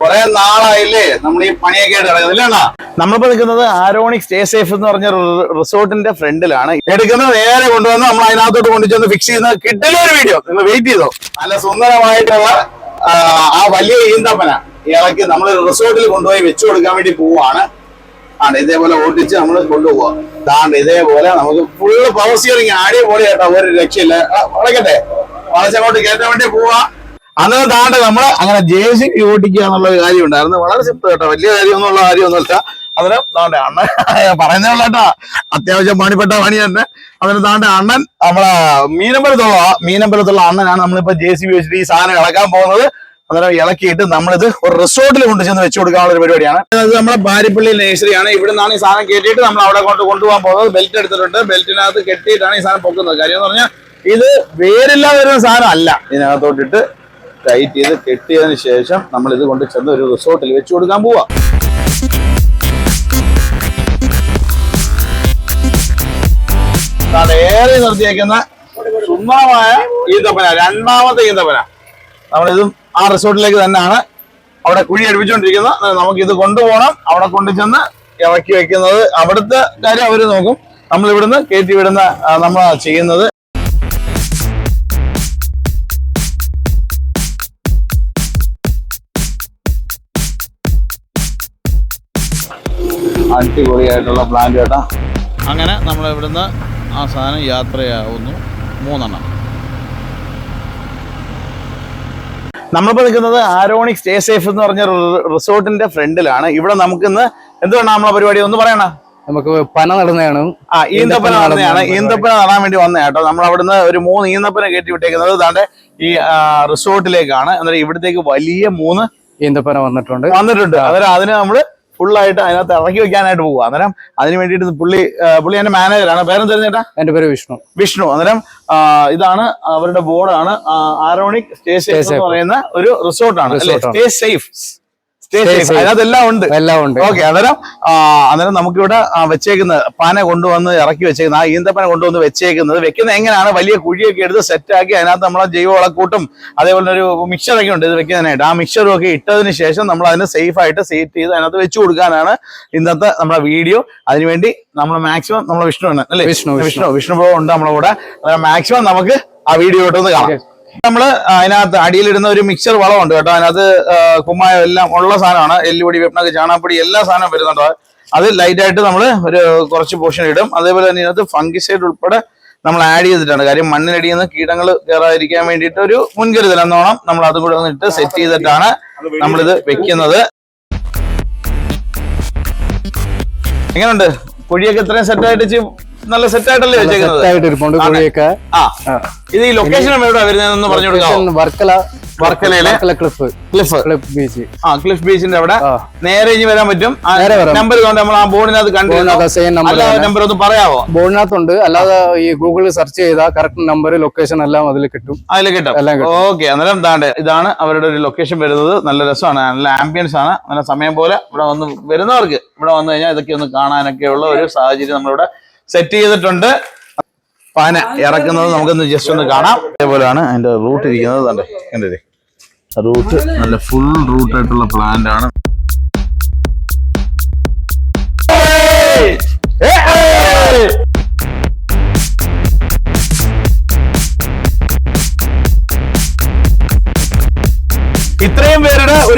കൊറേ നാളായില്ലേ? നമ്മൾ ഈ പണിയൊക്കെ നമ്മളിപ്പോ നിൽക്കുന്നത് ആരോണിക് സ്റ്റേ സേഫ് എന്ന് പറഞ്ഞ റിസോർട്ടിന്റെ ഫ്രണ്ടിലാണ്. എടുക്കുന്നത് നേരെ കൊണ്ടുവന്ന് നമ്മൾ അതിനകത്തോട്ട് കൊണ്ടുചെന്ന് ഫിക്സ് ചെയ്യുന്ന കിട്ടില്ല ഒരു വീഡിയോ നിങ്ങൾ വെയിറ്റ് ചെയ്തോ. നല്ല സുന്ദരമായിട്ടുള്ള ആ, വലിയ ഈന്തപ്പന. ഇളക്കി നമ്മൾ റിസോർട്ടിൽ കൊണ്ടുപോയി വെച്ചു കൊടുക്കാൻ വേണ്ടി പോവാണ്. ആണ് ഇതേപോലെ ഓടിച്ച് നമ്മൾ കൊണ്ടുപോവാ. താണ്ട് ഇതേപോലെ നമുക്ക് ഫുള്ള് പവർ സ്റ്റിയറിംഗ് അടിപൊളി കേട്ടോ ഒരു രക്ഷയില്ല. വളക്കട്ടെ. വളച്ചങ്ങോട്ട് കയറ്റാൻ വേണ്ടി പോവാ. അന്നേരം താണ്ട് നമ്മൾ അങ്ങനെ ജെ സി ബി ഓട്ടിക്കുക എന്നുള്ള ഒരു കാര്യം ഉണ്ടായിരുന്നു. വളരെ സിമ്പിൾ കേട്ടോ. വലിയ കാര്യമൊന്നുള്ള കാര്യമൊന്നുമല്ല. അന്നേരം താണ്ടെ അണ്ണൻ പറയുന്നേ കേട്ടോ. അത്യാവശ്യം പണിപ്പെട്ട പണി തന്നെ. അന്നേരം താണ്ടെ അണ്ണൻ നമ്മളെ മീനമ്പലത്തുള്ള മീനമ്പലത്തുള്ള അണ്ണനാണ് നമ്മളിപ്പോ ജെ സി ബി വെച്ചിട്ട് ഈ സാധനം ഇളക്കാൻ പോകുന്നത്. അന്നേരം ഇളക്കിയിട്ട് നമ്മളിത് ഒരു റിസോർട്ടിൽ കൊണ്ട് ചെന്ന് വെച്ച് കൊടുക്കാനുള്ള ഒരു പരിപാടിയാണ്. അത് നമ്മുടെ ബാരിപ്പള്ളി നേഴ്സറിയാണ് ഇവിടെ നിന്നാണ് ഈ സാധനം കെട്ടിയിട്ട് നമ്മൾ അവിടെ കൊണ്ട് കൊണ്ടുപോകാൻ പോകുന്നത്. ബെൽറ്റ് എടുത്തിട്ടുണ്ട്. ബെൽറ്റിനകത്ത് കെട്ടിയിട്ടാണ് ഈ സാധനം പൊക്കുന്നത്. കാര്യം എന്ന് പറഞ്ഞാൽ ഇത് വേരില്ലാതെ വരുന്ന സാധനം അല്ല. ഇതിനകത്തോട്ടിട്ട് ടൈറ്റ് ചെയ്ത് കെട്ടിയതിന് ശേഷം നമ്മൾ ഇത് കൊണ്ട് ചെന്ന് ഒരു റിസോർട്ടിൽ വെച്ച് കൊടുക്കാൻ പോവാ. ഏറെ നിർത്തിയേക്കുന്ന സുന്ദരമായ ഈന്തപ്പന രണ്ടാമത്തെ ഈന്തപ്പന. നമ്മളിതും ആ റിസോർട്ടിലേക്ക് തന്നെയാണ് അവിടെ കുഴി അടുപ്പിച്ചുകൊണ്ടിരിക്കുന്നത്. നമുക്ക് ഇത് കൊണ്ടുപോകണം. അവിടെ കൊണ്ടുചെന്ന് ഇറക്കി വെക്കുന്നത്. അവിടുത്തെ കാര്യം അവർ നോക്കും. നമ്മൾ ഇവിടുന്ന് കയറ്റി വിടുന്ന നമ്മൾ ചെയ്യുന്നത്. അടിപൊളിയായിട്ടുള്ള പ്ലാന്റ് കേട്ടാ. അങ്ങനെ നമ്മൾ ഇവിടുന്ന് ആ സാധനം യാത്രയാവുന്നു. മൂന്നെണ്ണം. നമ്മളിപ്പോൾ നിൽക്കുന്നത് ആരോണിക് സ്റ്റേ സേഫ് എന്ന് പറഞ്ഞ റിസോർട്ടിന്റെ ഫ്രണ്ടിലാണ്. ഇവിടെ നമുക്ക് ഇന്ന് എന്തുകൊണ്ടാണ് നമ്മളെ പരിപാടി? ഒന്ന് പറയണ. നമുക്ക് പന നടന്നതാണ്. ആ ഈന്തപ്പന നടന്നതാണ്. ഈന്തപ്പന നടാൻ വേണ്ടി വന്ന കേട്ടോ. നമ്മൾ അവിടുന്ന് ഒരു മൂന്ന് ഈന്തപ്പന കയറ്റി വിട്ടേക്കുന്നത്. ദാണ്ടെ ഈ റിസോർട്ടിലേക്കാണ്. എന്നിട്ട് ഇവിടത്തേക്ക് വലിയ മൂന്ന് ഈന്തപ്പന വന്നിട്ടുണ്ട്. വന്നിട്ടുണ്ട്. അതായത് അതിന് നമ്മൾ ഫുള്ളായിട്ട് അതിനകത്ത് ഇറക്കി വെക്കാനായിട്ട് പോകുക അന്നേരം അതിന് വേണ്ടിയിട്ട് പുള്ളി പുള്ളി എന്റെ മാനേജറാണ്. പേരെന്ത് ചേട്ടാ? എന്റെ പേര് വിഷ്ണു. വിഷ്ണു. അന്നേരം ഇതാണ് അവരുടെ ബോർഡാണ് ആരോണിക് സ്റ്റേ സേഫ് എന്ന് പറയുന്ന ഒരു റിസോർട്ടാണ് ആണ്. Stay safe stay Stay safe safe. അതിനകത്ത് എല്ലാം ഉണ്ട്. എല്ലാം ഉണ്ട്. ഓക്കെ അന്നേരം അന്നേരം നമുക്കിവിടെ വെച്ചേക്കുന്നത് പന കൊണ്ടുവന്ന് ഇറക്കി വെച്ചേക്കുന്നത് ആ ഈന്തപ്പന കൊണ്ടുവന്ന് വെച്ചേക്കുന്നത് വെക്കുന്നത് എങ്ങനെയാണ്? വലിയ കുഴിയൊക്കെ എടുത്ത് സെറ്റാക്കി അതിനകത്ത് നമ്മളെ ജൈവവളക്കൂട്ടും അതേപോലെ ഒരു മിക്സറൊക്കെ ഉണ്ട് ഇത് വെക്കുന്നതിനായിട്ട്. ആ മിക്സറും ഒക്കെ ഇട്ടതിന് ശേഷം നമ്മൾ അതിനെ സേഫ് ആയിട്ട് സെറ്റ് ചെയ്ത് അതിനകത്ത് വെച്ചു കൊടുക്കാനാണ് ഇന്നത്തെ നമ്മുടെ വീഡിയോ. അതിനുവേണ്ടി നമ്മൾ മാക്സിമം നമ്മൾ വിഷ്ണു ആണ് അല്ലേ? വിഷ്ണു, വിഷ്ണു. വിഷ്ണു വിഷ്ണു ബ്രോ ഉണ്ട് നമ്മളെ കൂടെ. മാക്സിമം നമുക്ക് ആ വീഡിയോ ഇട്ടൊന്ന് കാണാം നമ്മൾ അതിനകത്ത് അടിയിലിടുന്ന ഒരു മിക്സർ വളമുണ്ട് കേട്ടോ. അതിനകത്ത് കുമ്മായം എല്ലാം ഉള്ള സാധനമാണ്. എല്ലുപൊടി വെപ്പണക്ക് ചാണാപ്പൊടി എല്ലാ സാധനവും വരുന്നുണ്ട്. അത് ലൈറ്റായിട്ട് നമ്മൾ ഒരു കുറച്ച് പോർഷൻ ഇടും. അതേപോലെ തന്നെ ഇതിനകത്ത് ഫംഗിസൈഡ് ഉൾപ്പെടെ നമ്മൾ ആഡ് ചെയ്തിട്ടാണ് കാര്യം മണ്ണിനടിയിൽ നിന്ന് കീടങ്ങൾ കയറാതിരിക്കാൻ വേണ്ടിയിട്ട് ഒരു മുൻകരുതൽ എന്നോണം നമ്മൾ അതും കൂടെ ഇട്ട് സെറ്റ് ചെയ്തിട്ടാണ് നമ്മളിത് വെക്കുന്നത്. എങ്ങനെയുണ്ട് കുഴിയൊക്കെ ഇത്രയും സെറ്റ് ആയിട്ട് ചി- നല്ല സെറ്റ് ആയിട്ടല്ലേ സെറ്റായിട്ട് ഇരിപ്പുണ്ട്. കുഴിയൊക്കെ. ഇത് ഈ ലൊക്കേഷൻ എവിടെ വരുന്നതെന്ന് പറഞ്ഞു കൊടുക്കാം Varkala വർക്കലയിലെ? Varkala cliff cliff cliff beach ആ ക്ലിഫ് ബീച്ചിന്റെ അവിടെ. നേരെ ഇനി വരാൻ പറ്റും. നമ്പർ കൊണ്ട് നമ്മൾ ആ ബോർഡിനകത്ത് കണ്ടിരുന്നു സെയിം നമ്പർ ഒന്ന് പറയാവോ? ബോർഡിനകത്തുണ്ട് അല്ലാതെ ഈ ഗൂഗിളിൽ സെർച്ച് ചെയ്താൽ കറക്റ്റ് നമ്പർ ലൊക്കേഷൻ എല്ലാം അതിൽ കിട്ടും. അതിൽ കിട്ടും. ഓക്കെ അന്നേരം താണ്ട് ഇതാണ് അവരുടെ ഒരു ലൊക്കേഷൻ വരുന്നത്. നല്ല രസമാണ്. നല്ല ആംബിയൻസ് ആണ്. നല്ല സമയം പോലെ ഇവിടെ വന്ന് വരുന്നവർക്ക് ഇവിടെ വന്നു കഴിഞ്ഞാൽ ഇതൊക്കെ ഒന്ന് കാണാനൊക്കെ ഉള്ള ഒരു സാഹചര്യം നമ്മളിവിടെ സെറ്റ് ചെയ്തിട്ടുണ്ട്. പാന ഇറക്കുന്നത് നമുക്കൊന്ന് ജസ്റ്റ് ഒന്ന് കാണാം. അതേപോലെയാണ് അതിന്റെ റൂട്ട് ഇരിക്കുന്നത്. കണ്ടേ? കണ്ടില്ലേ? റൂട്ട് നല്ല ഫുൾ റൂട്ട് ആയിട്ടുള്ള പ്ലാന്റ് ആണ്.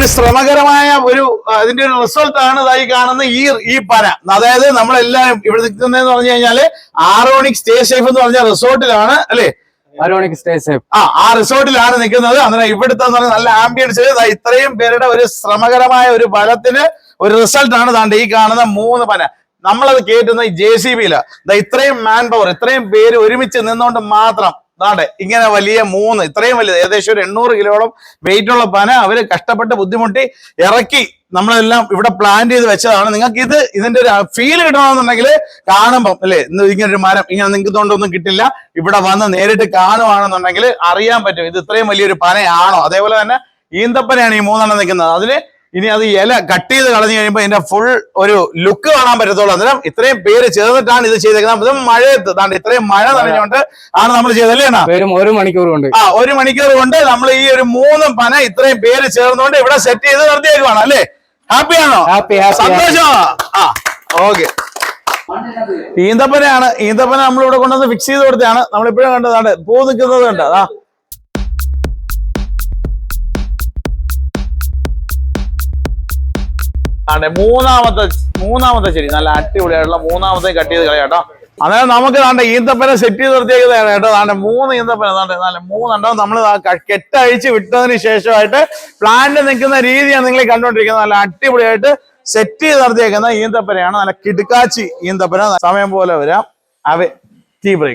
ഒരു ശ്രമകരമായ ഒരു അതിന്റെ ഒരു റിസൾട്ട് ആണ് ഇതായി കാണുന്ന ഈ ഈ പന. അതായത് നമ്മളെല്ലാവരും ഇവിടെ നിൽക്കുന്നതെന്ന് പറഞ്ഞു കഴിഞ്ഞാൽ ആറോണിക് സ്റ്റേ സേഫ് എന്ന് പറഞ്ഞ റിസോർട്ടിലാണ് അല്ലേ? ആരോണിക് സ്റ്റേ സേഫ് ആ ആ റിസോർട്ടിലാണ് നിൽക്കുന്നത്. അങ്ങനെ ഇവിടുത്തെ നല്ല ആംബിയൻസ് ഇത്രയും പേരുടെ ഒരു ശ്രമകരമായ ഒരു ഫലത്തിന് ഒരു റിസൾട്ട് ആണ് താണ്ട് ഈ കാണുന്ന മൂന്ന് പന. നമ്മളത് കേട്ടുന്ന ഈ ജെ സി ബിയിലാ ഇത്രയും മാൻ പവർ ഇത്രയും പേര് ഒരുമിച്ച് നിന്നുകൊണ്ട് മാത്രം ദാണ്ടെ ഇങ്ങനെ വലിയ മൂന്ന് ഇത്രയും വലിയ ഏകദേശം ഒരു എണ്ണൂറ് കിലോളം വെയിറ്റ് ഉള്ള പന അവർ കഷ്ടപ്പെട്ട് ബുദ്ധിമുട്ടി ഇറക്കി നമ്മളെല്ലാം ഇവിടെ പ്ലാൻ ചെയ്ത് വെച്ചതാണ്. നിങ്ങൾക്ക് ഇത് ഇതിന്റെ ഒരു ഫീൽ കിട്ടണമെന്നുണ്ടെങ്കിൽ കാണുമ്പോൾ അല്ലേ ഇങ്ങനെ ഒരു മരം ഇങ്ങനെ നിങ്ങൾക്ക് തോണ്ടൊന്നും കിട്ടില്ല. ഇവിടെ വന്ന് നേരിട്ട് കാണുവാണെന്നുണ്ടെങ്കിൽ അറിയാൻ പറ്റും ഇത് ഇത്രയും വലിയൊരു പനയാണോ. അതേപോലെ തന്നെ ഈന്തപ്പനയാണ് ഈ മൂന്നെണ്ണം നിൽക്കുന്നത്. അതിൽ ഇനി അത് ഇല കട്ട് ചെയ്ത് കളഞ്ഞു കഴിയുമ്പോൾ ഇതിന്റെ ഫുൾ ഒരു ലുക്ക് കാണാൻ പറ്റത്തുള്ളൂ. അന്നേരം ഇത്രയും പേര് ചേർന്നിട്ടാണ് ഇത് ചെയ്തേക്കുന്നത്. ഇത് മഴയത്ത്. താണ്ട് ഇത്രയും മഴ നനഞ്ഞുകൊണ്ട് ആണ് നമ്മൾ ചെയ്തല്ലേ വെറും ഒരു മണിക്കൂർ കൊണ്ട്. ആ ഒരു മണിക്കൂർ കൊണ്ട് നമ്മൾ ഈ ഒരു മൂന്നും പന ഇത്രയും പേര് ചേർന്നുകൊണ്ട് ഇവിടെ സെറ്റ് ചെയ്ത് നിർത്തിയേക്കുവാണ് അല്ലേ? ഹാപ്പിയാണോ ഹാപ്പി സന്തോഷമാണോ ആ ഓക്കെ ഈന്തപ്പനയാണ് ഈന്തപ്പന നമ്മളിവിടെ കൊണ്ടുവന്ന് ഫിക്സ് ചെയ്ത് കൊടുത്തതാണ്. നമ്മളിപ്പോഴും കണ്ടതാണ് പൂ നിൽക്കുന്നത് കണ്ട? ആണ്ടെ മൂന്നാമത്തെ മൂന്നാമത്തെ ശരി നല്ല അടിപൊളിയായിട്ടുള്ള മൂന്നാമത്തെ കട്ട് ചെയ്ത് കളയാം കേട്ടോ. അതായത് നമുക്ക് താണ്ടെ ഈന്തപ്പന സെറ്റ് ചെയ്ത് നിർത്തിയേക്കുന്നതാണ് കേട്ടോ താണ്ടെ. മൂന്ന് ഈന്തപ്പന താണ്ടെ. നല്ല മൂന്നുണ്ടാവും നമ്മൾ കെട്ടഴിച്ച് വിട്ടതിന് ശേഷമായിട്ട് പ്ലാന്റ് നിൽക്കുന്ന രീതിയാണ് നിങ്ങൾ കണ്ടുകൊണ്ടിരിക്കുന്നത്. നല്ല അടിപൊളിയായിട്ട് സെറ്റ് ചെയ്ത് നിർത്തിയേക്കുന്ന ഈന്തപ്പനയാണ്. നല്ല കിടുക്കാച്ചി ഈന്തപ്പന. സമയം പോലെ വരാം. അവ ടീ ബ്രേക്ക്